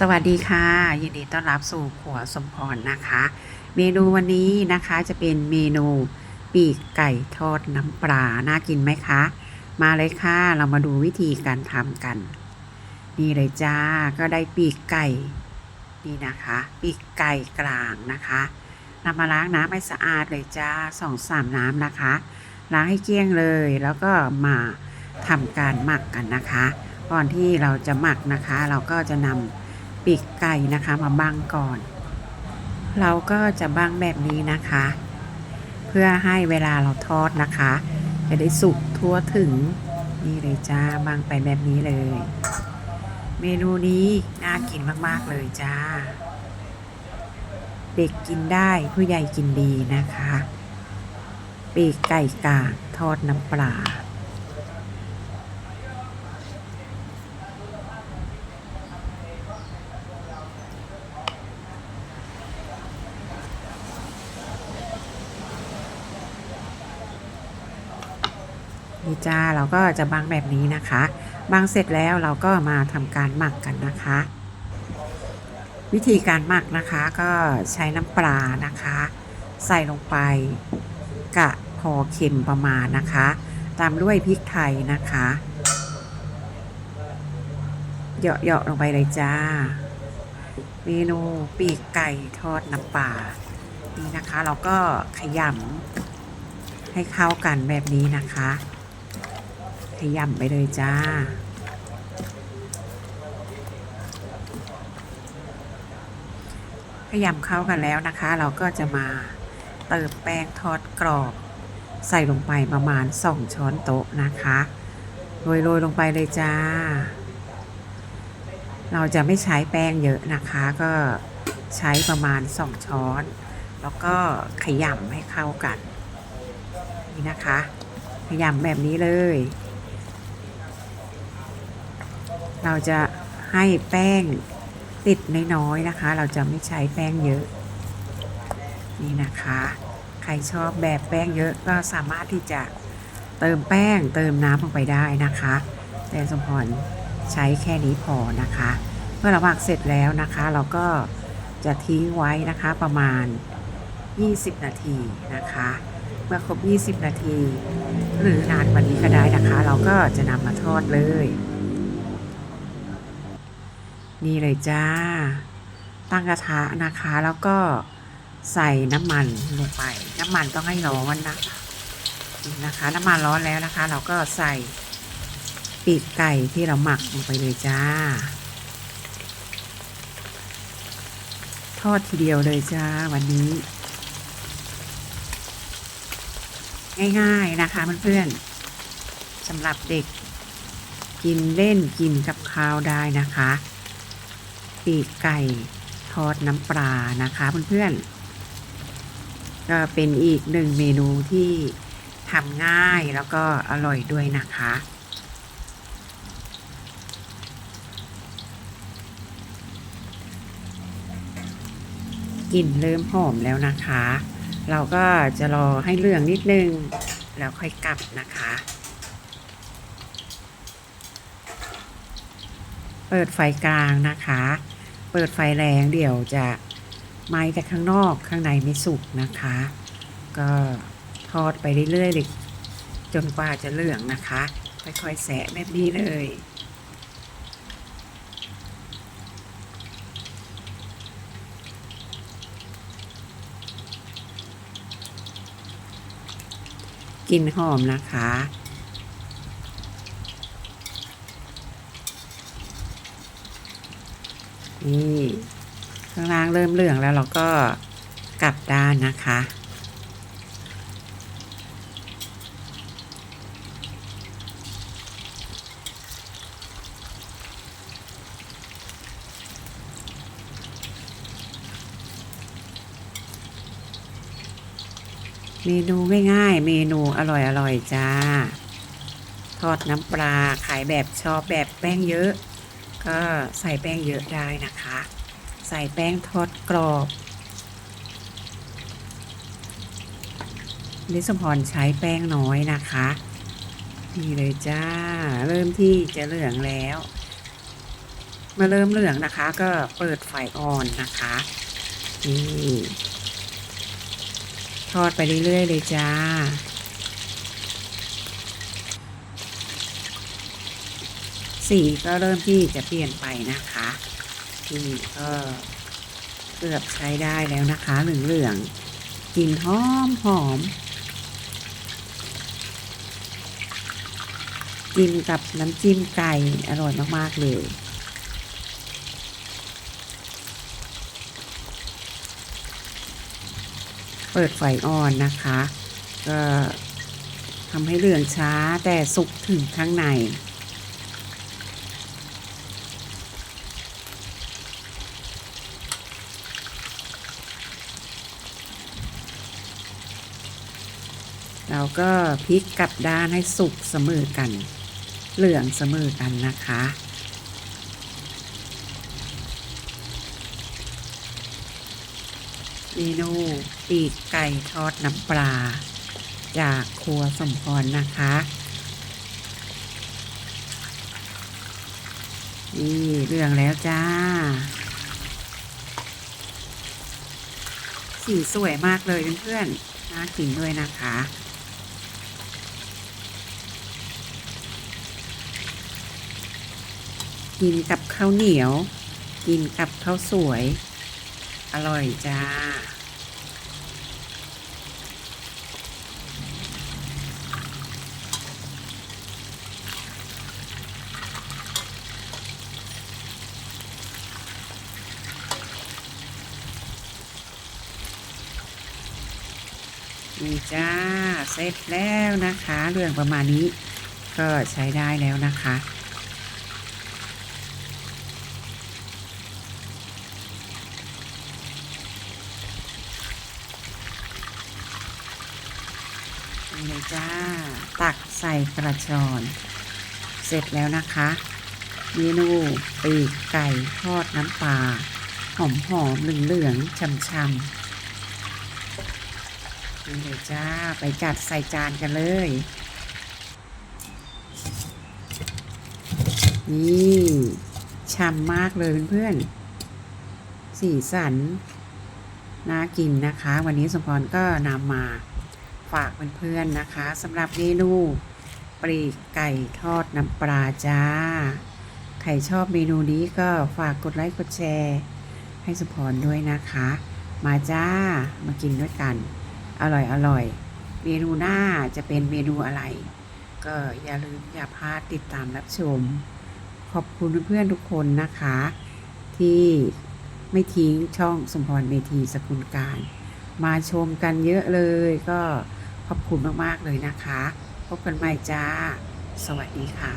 สวัสดีค่ะ ยินดีต้อนรับสู่ขัวสมพรนะคะ เมนูวันนี้นะคะจะเป็นเมนูปีกไก่ทอดน้ำปลาน่ากินไหมคะ มาเลยค่ะเรามาดูวิธีการทำกัน นี่เลยจ้าก็ได้ปีกไก่นี่นะคะ ปีกไก่กลางนะคะนำมาล้างน้ำให้สะอาดเลยจ้าสองสามน้ำนะคะ ล้างให้เกลี้ยงเลยแล้วก็มาทำการหมักกันนะคะ ก่อนที่เราจะหมักนะคะ เราก็จะนำ ปีกไก่นะคะมาบังก่อน เราก็จะบังแบบนี้นะคะ เพื่อให้เวลาเราทอดนะคะ จะได้สุกทั่วถึงนี่เลยจ้าบังไปแบบนี้เลย เมนูนี้น่ากินมากๆเลยจ้า เด็กกินได้ผู้ใหญ่กินดีนะคะ ปีกไก่กางทอดน้ำปลา นี่จ้าเราก็จะบังแบบนี้นะคะบังเสร็จแล้วเราก็มาทำการหมักกันนะคะ วิธีการหมักนะคะก็ใช้น้ำปลานะคะ ใส่ลงไปกะพอเค็มประมาณนะคะ ตามด้วยพริกไทยนะคะเหยาะๆลงไปเลยจ้า เมนูปีกไก่ทอดน้ำปลานี่นะคะ เราก็ขยำให้เข้ากันแบบนี้นะคะ ขยำไปเลยจ้า ขยำเข้ากันแล้วนะคะ เราก็จะมาเติมแป้งทอดกรอบ ใส่ลงไปประมาณ 2 ช้อนโต๊ะนะคะโรยๆลงไปเลยจ้า เราจะไม่ใช้แป้งเยอะนะคะ ก็ใช้ประมาณ 2 ช้อน แล้วก็ขยำให้เข้ากัน นี่นะคะ ขยำแบบนี้เลย เราจะให้แป้งติดน้อยๆนะคะ เราจะไม่ใช้แป้งเยอะ นี่นะคะ ใครชอบแบบแป้งเยอะก็สามารถที่จะเติมแป้งเติมน้ำลงไปได้นะคะ แต่สมพรใช้แค่นี้พอนะคะ เมื่อเราหมักเสร็จแล้วนะคะ เราก็จะทิ้งไว้นะคะประมาณ 20 นาทีนะคะเมื่อครบ 20 นาที หรือนานกว่านี้ก็ได้นะคะ เราก็จะนำมาทอดเลย นี่เลยจ้า ตั้งกระทะนะคะ แล้วก็ใส่น้ำมันลงไป น้ำมันต้องให้ร้อนนะคะนี่นะคะ น้ำมันร้อนแล้วนะคะ เราก็ใส่ปีกไก่ที่เราหมักลงไปเลยจ้า ทอดทีเดียวเลยจ้าวันนี้ ง่ายๆนะคะเพื่อนๆสำหรับเด็กกินเล่นกินกับข้าวได้นะคะ ปีกไก่ทอดน้ำปลานะคะเพื่อนๆก็เป็นอีกหนึ่งเมนูที่ทำง่ายแล้วก็อร่อยด้วยนะคะกลิ่นเริ่มหอมแล้วนะคะ เราก็จะรอให้เหลืองนิดนึง แล้วค่อยกลับนะคะ เปิดไฟกลางนะคะ ปิดไฟแรงเดี๋ยวจะไหม้แต่ข้างนอกข้างในไม่สุกนะคะ ก็ทอดไปเรื่อยๆเลยจนกว่าจะเหลืองนะคะ ค่อยๆแสะแบบนี้เลยกลิ่นหอมนะคะ นี่ข้างล่างเริ่มเหลืองแล้วเราก็กลับด้านนะคะ เมนูง่ายๆ เมนูอร่อยๆ จ้า ทอดน้ำปลาขายแบบชอบแบบแป้งเยอะ ก็ใส่แป้งเยอะได้นะคะ ใส่แป้งทอดกรอบนิสพรใช้แป้งน้อยนะคะนี่เลยจ้า เริ่มที่จะเหลืองแล้วมื่อเริ่มเหลืองนะคะ ก็เปิดไฟอ่อนนะคะนี่ทอดไปเรื่อยๆเลยจ้า สีก็เริ่มที่จะเปลี่ยนไปนะคะนี่ก็เกือบใช้ได้แล้วนะคะ เหลืองๆกลิ่นหอมหอมกินกับน้ำจิ้มไก่อร่อยมาก ๆ เลย เปิดไฟอ่อนนะคะ ก็ทำให้เหลืองช้าแต่สุกถึงข้างใน เราก็พลิกกลับด้านให้สุกเสมอกัน เหลืองเสมอกันนะคะ เมนูปีกไก่ทอดน้ำปลา จากครัวสมพรนะคะ นี่เรื่องแล้วจ้า สีสวยมากเลยเพื่อนๆน่ากินด้วยนะคะ กินกับข้าวเหนียว กินกับข้าวสวย อร่อยจ้า นี่จ้า เสร็จแล้วนะคะ เรื่องประมาณนี้ก็ใช้ได้แล้วนะคะ นี่เลย จ้า ตักใส่กระชอน เสร็จแล้วนะคะ เมนูปีกไก่ทอดน้ำปลาหอมหอมเหลืองเหลืองๆช่ำช่ำๆนี่เลยจ้า ไปจัดใส่จานกันเลย นี่ช่ำมากเลยเพื่อนๆสีสันน่ากินนะคะ วันนี้สมพรก็นำมา ฝากเพื่อนๆนะคะสำหรับเมนูปลีกไก่ทอดน้ำปลาจ้า ใครชอบเมนูนี้ก็ฝากกดไลค์กดแชร์ ให้สมพรด้วยนะคะ มาจ้ามากินด้วยกัน อร่อยอร่อยเมนูหน้าจะเป็นเมนูอะไร ก็อย่าลืมอย่าพลาดติดตามรับชม ขอบคุณเพื่อนๆทุกคนนะคะ ที่ไม่ทิ้งช่องสมพรเมธีสกุลการ มาชมกันเยอะเลยก็ ขอบคุณมาก ๆ เลยนะคะ พบกันใหม่จ้า สวัสดีค่ะ